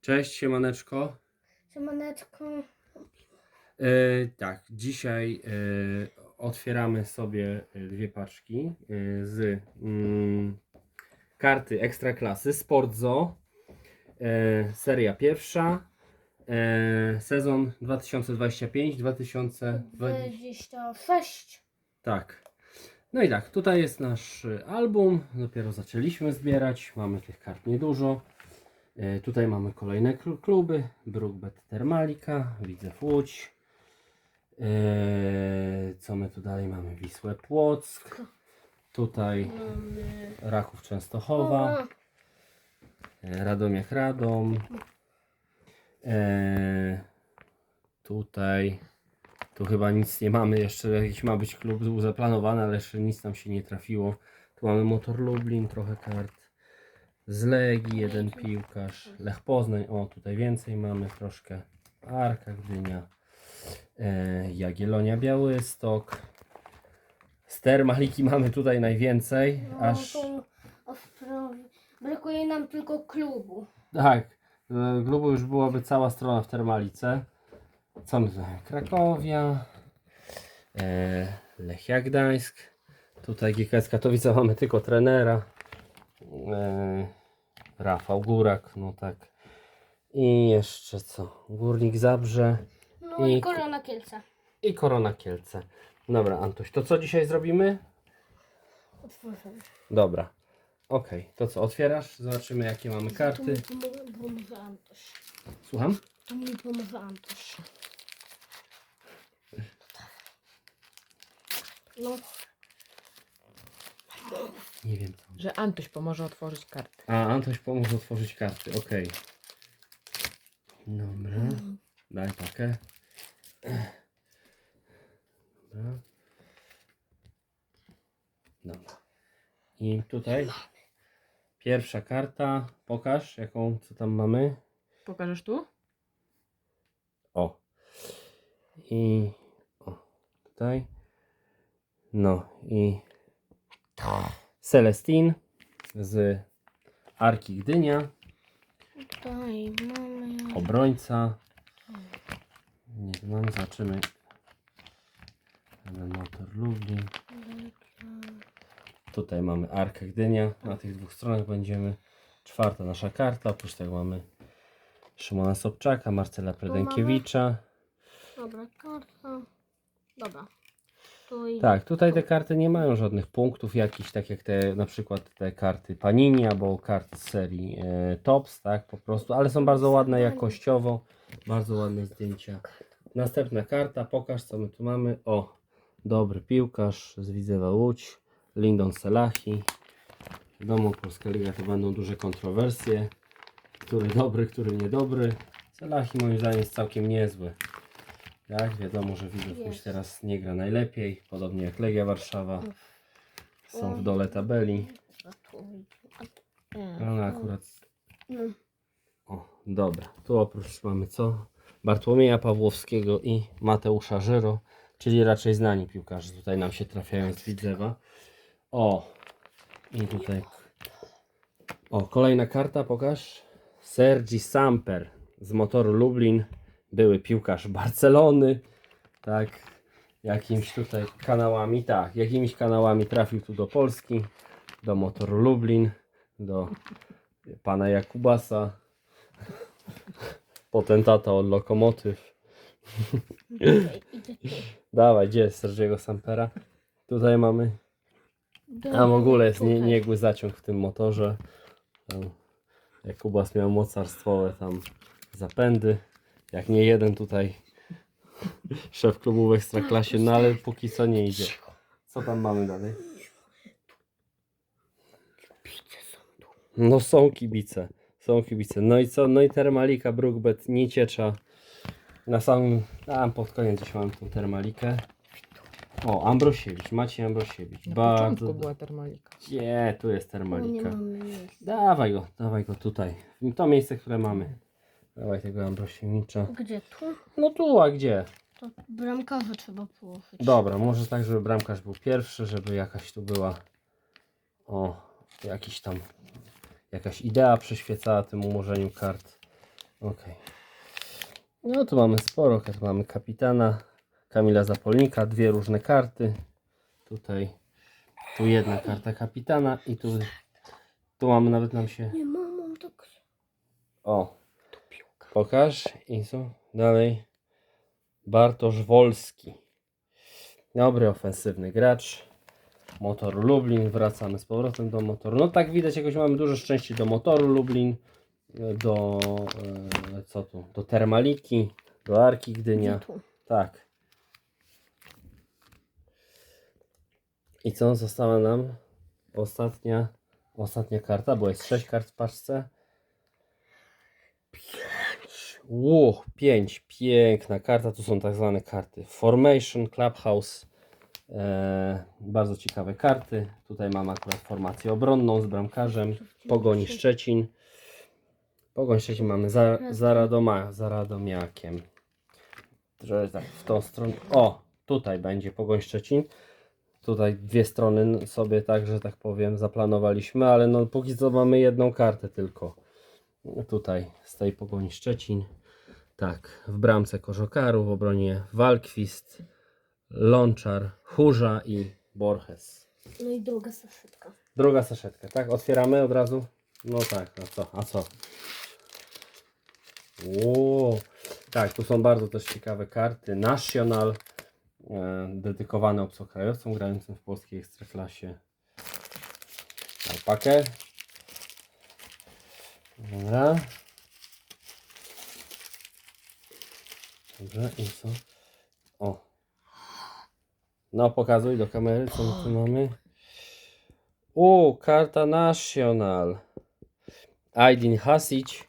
Cześć, siemaneczko. Siemaneczko. E, tak, dzisiaj e, otwieramy sobie e, dwie paczki z mm, karty Ekstraklasy Sport Zoo. E, seria pierwsza. E, sezon 2025-2020. 26. Tak. No i tak, tutaj jest nasz album. Dopiero zaczęliśmy zbierać. Mamy tych kart niedużo. E, Tutaj mamy kolejne kl- kluby. Brookbet Termalika, Widzew Łódź. E, Co my tu dalej mamy? Wisłę Płock. Tutaj. Raków Częstochowa. E, Radomiak Radom. Tutaj. Tu chyba nic nie mamy. Jeszcze jakiś ma być klub zaplanowany, ale jeszcze nic nam się nie trafiło. Tu mamy Motor Lublin, trochę kart. Z Legii, jeden piłkarz. Lech Poznań, o tutaj więcej mamy troszkę. Arka Gdynia. E, Jagiellonia Białystok. Z Termaliki mamy tutaj najwięcej. No, Aż to ostrowi. Brakuje nam tylko klubu. Tak, e, grubo już byłaby cała strona w Termalice. Co my tutaj? Krakowia, e, Lechia Gdańsk. Tutaj GKS Katowice mamy tylko trenera. E, Rafał Górak, no tak. I jeszcze co? Górnik Zabrze No i, I- korona Kielce. i Korona Kielce. Dobra, Antoś, to co dzisiaj zrobimy? Otworzymy. Dobra. Okej, to co, otwierasz? Zobaczymy jakie mamy To karty. mi pomoże, pomoże Antoś. Słucham? To mi pomoże Antoś. No, Nie wiem co. Że Antoś pomoże otworzyć karty. A, Antoś pomógł otworzyć karty, okej. Dobra, daj pakę. Dobra. Dobra. I tutaj pierwsza karta, pokaż jaką, co tam mamy. Pokażesz tu? O. I o, tutaj. No i Celestin z Arki Gdynia. tutaj mamy. obrońca. Nie mamy, zobaczymy. Motor Lublin. Tutaj mamy Arkę Gdynia. Na tych dwóch stronach będziemy. Czwarta nasza karta. Oprócz tego mamy Szymona Sobczaka, Marcela Predenkiewicza. Dobra, karta. Dobra. Tak, tutaj te karty nie mają żadnych punktów jakichś, tak jak te na przykład te karty Panini albo karty z serii e, Tops, tak po prostu, ale są bardzo ładne jakościowo, bardzo ładne zdjęcia. Następna karta, pokaż co my tu mamy. O, dobry piłkarz z Widzewa Łódź, Lindon Selahi. Wiadomo, Polska Liga to będą duże kontrowersje. Który dobry, który niedobry. Selahi moim zdaniem jest całkiem niezły. Tak, wiadomo, że Jest. teraz nie gra najlepiej, podobnie jak Legia Warszawa. Są w dole tabeli. Ale akurat no. O, dobra. Tu oprócz mamy co? Bartłomieja Pawłowskiego i Mateusza Żyro, czyli raczej znani piłkarze. Tutaj nam się trafiają z Widzewa. O, i tutaj. O, kolejna karta, pokaż. Sergi Samper z motoru Lublin. Były piłkarz Barcelony. Tak, jakimiś tutaj kanałami, tak, jakimiś kanałami trafił tu do Polski, do motoru Lublin, do pana Jakubasa, potentata od lokomotyw. Dawaj, gdzie jest Sergiego Sampera? Tutaj mamy. A w ogóle jest nie, niegły zaciąg w tym motorze. Tam Jakubas miał mocarstwowe tam zapędy. Jak nie jeden tutaj szef klubu w Ekstraklasie, no ale póki co nie idzie. Co tam mamy dalej? No są kibice, są kibice. No i co? No i Termalika, Brookbet, Nieciecza. Na samym, tam pod koniec gdzieś mam tą Termalikę. O, Ambrosiewicz, Maciej Ambrosiewicz. Na Bardzo. początku była termalika. Gdzie? Tu jest nie Termalika. mamy miejsca. Dawaj go, dawaj go tutaj. W To miejsce, które mamy. Dawaj tego Ambrosiewicza. Gdzie tu? No tu, a gdzie? To bramkarza trzeba położyć. Dobra, może tak, żeby bramkarz był pierwszy, żeby jakaś tu była. O, jakiś tam. Jakaś idea przyświecała tym umorzeniu kart. Okej. No tu mamy sporo kart. Mamy kapitana Kamila Zapolnika, dwie różne karty. Tutaj tu jedna karta kapitana i tu, tu mamy nawet nam się. Nie, mamą tak. O, pokaż i co? Dalej. Bartosz Wolski. Dobry ofensywny gracz. Motor Lublin. Wracamy z powrotem do motoru. No tak widać, jakoś mamy dużo szczęścia do motoru Lublin. Do e, co tu? Do Termaliki. Do Arki Gdynia. Tak. I co została nam? Ostatnia, ostatnia karta, bo jest 6 kart w paczce. 5. Ło, 5. Piękna karta. Tu są tak zwane karty Formation, Clubhouse. E, bardzo ciekawe karty. Tutaj mamy akurat formację obronną z bramkarzem. Pogoni Szczecin. Pogoń Szczecin mamy za, za, Radoma, za Radomiakiem. Tak w tą stronę. O, tutaj będzie Pogoń Szczecin. Tutaj dwie strony sobie tak, że tak powiem, zaplanowaliśmy, ale no póki co mamy jedną kartę tylko. Tutaj z tej Pogoni Szczecin. Tak, w bramce Korzokaru, w obronie Walkwist, Lączar, Chórza i Borges. No i druga saszetka. Druga saszetka, tak? Otwieramy od razu? No tak, a co? A co? Ło, tak, tu są bardzo też ciekawe karty. National, e, dedykowane obcokrajowcom grającym w polskiej ekstraklasie. Alpakę. Dobra. Dobrze, i co? O. No, pokazuj do kamery, co my tu mamy. O, karta National. Aydin Hasic.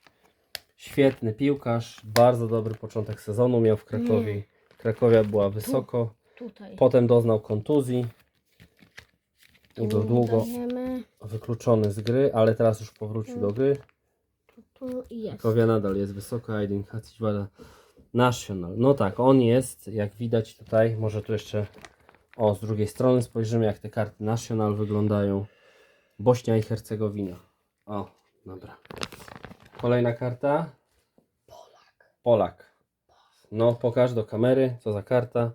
Świetny piłkarz. Bardzo dobry początek sezonu miał w Krakowie. Krakowia była wysoko. Tutaj. Potem doznał kontuzji. I był długo Dajemy. wykluczony z gry, ale teraz już powrócił do gry. Tu, jest. Krakowia nadal jest wysoko. Aydin Hasic bada National. No tak, on jest, jak widać tutaj, może tu jeszcze o, z drugiej strony spojrzymy, jak te karty National wyglądają. Bośnia i Hercegowina. O, dobra. Kolejna karta. Polak. Polak. No, pokaż do kamery, co za karta.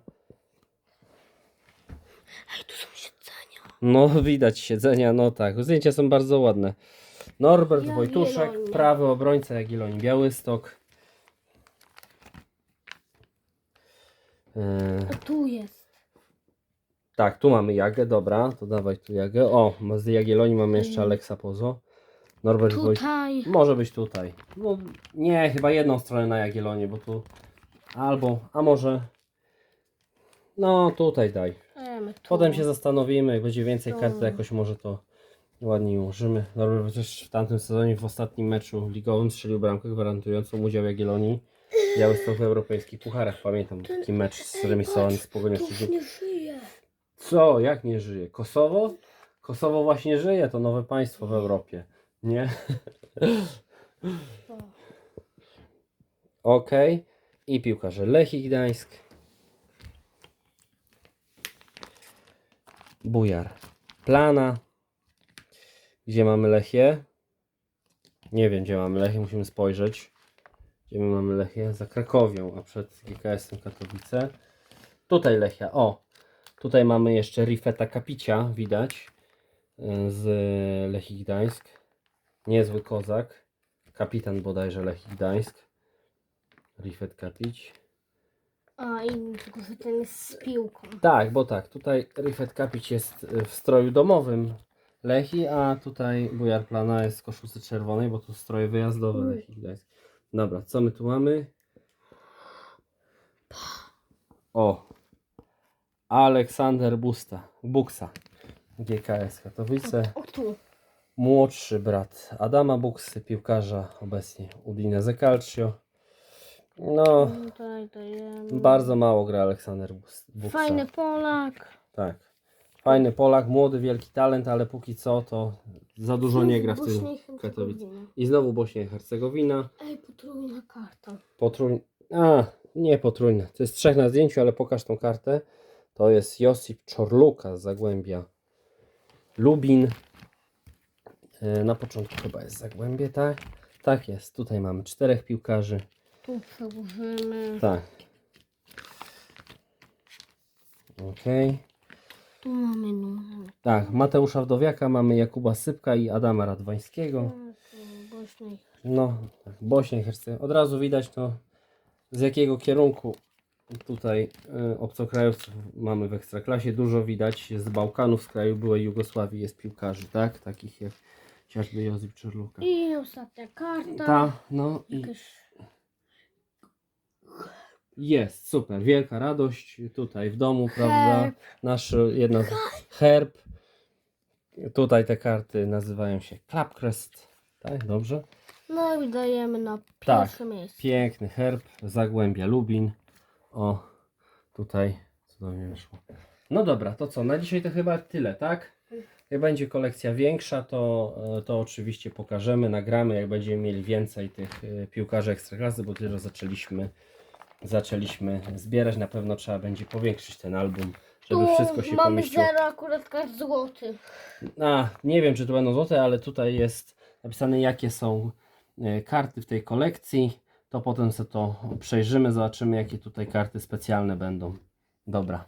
Ej, tu są siedzenia. No, widać siedzenia, no tak. Zdjęcia są bardzo ładne. Norbert Wojtuszek, prawy obrońca Jagiellonii Białystok. A tu jest. Tak, tu mamy Jagę, dobra, to dawaj tu Jagę. O, z Jagiellonii mamy jeszcze Aleksa Pozo. Norbert Wojt... Tutaj. Może być tutaj. No nie, chyba jedną stronę na Jagiellonię, bo tu albo, a może no tutaj daj. Dajemy tu. Potem się zastanowimy, jak będzie więcej kart, to jakoś może to ładniej ułożymy. Norbert też w tamtym sezonie w ostatnim meczu ligowym strzelił bramkę gwarantującą udział Jagiellonii. Białystok w europejskich pucharach, pamiętam taki mecz z remisowany z Pogonią Szczecin. nie żyje. Co? Jak nie żyje? Kosowo? Kosowo właśnie żyje, to nowe państwo w Europie. Nie? Okej. I piłkarze Lechii Gdańsk. Bujar. Plana. Gdzie mamy Lechię? Nie wiem, gdzie mamy Lechię, musimy spojrzeć. Gdzie my mamy Lechię? Za Krakowią, a przed GKS-em Katowice. Tutaj Lechia. O! Tutaj mamy jeszcze Rifeta Kapicia, widać. y, Z Lechii Gdańsk. Niezły kozak. Kapitan bodajże Lechii Gdańsk. Rifet Kapić. A i tylko, że ten jest z piłką. Tak, bo tak, tutaj Rifet Kapić jest y, w stroju domowym Lechi, a tutaj Bujar Plana jest w koszulce czerwonej, bo tu stroje wyjazdowe Uj. Lechi Gdańsk. Dobra, co my tu mamy? O! Aleksander Busta, Buksa, GKS Katowice. O tu. Młodszy brat Adama Buksy, piłkarza obecnie Udinese Calcio. No, Tutaj dajemy. bardzo mało gra Aleksander Bus- Buksa. Fajny Polak. Tak. Fajny Polak, młody, wielki talent, ale póki co to za dużo nie gra w Bośnia i tym Hercegowina. Katowic. I znowu Bośnia i Hercegowina. Ej, potrójna karta. Potrójna. A, nie potrójna. To jest trzech na zdjęciu, ale pokaż tą kartę. To jest Josip Czorluka z Zagłębia Lubin. E, Na początku chyba jest Zagłębie, tak? Tak jest. Tutaj mamy czterech piłkarzy. Tu przełożymy. Tak. Okej. Mamy numer. Tak, Mateusza Wdowiaka, mamy Jakuba Sypka i Adama Radwańskiego. Bośnej. No, tak, Bośnie Herce. Od razu widać to z jakiego kierunku tutaj y, obcokrajowców mamy w Ekstraklasie. Dużo widać z Bałkanów, z kraju byłej Jugosławii jest piłkarzy, tak? Takich jak chociażby Jozip Czerluka. I ostatnia karta. Ta, no i Jakieś jest, super, wielka radość tutaj w domu, prawda? Nasz jedno herb. Tutaj te karty nazywają się Klapkrest, tak? Dobrze? No i dajemy na Tak. pierwsze miejsce. Piękny herb, Zagłębia Lubin. O, tutaj cudownie wyszło. No dobra, to co? Na dzisiaj to chyba tyle, tak? Jak będzie kolekcja większa, to, e, to oczywiście pokażemy, nagramy, jak będziemy mieli więcej tych e, piłkarzy ekstraklasy, bo dopiero zaczęliśmy, zaczęliśmy zbierać. Na pewno trzeba będzie powiększyć ten album, żeby Tu wszystko się mamy pomieściło. zero akurat każdy złoty. A, nie wiem, czy to będą złote, ale tutaj jest napisane, jakie są e, karty w tej kolekcji. To potem sobie to przejrzymy, zobaczymy, jakie tutaj karty specjalne będą. Dobra.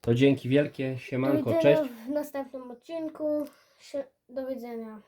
To dzięki wielkie, Do siemanko, widzenia cześć. w następnym odcinku. Sie- Do widzenia.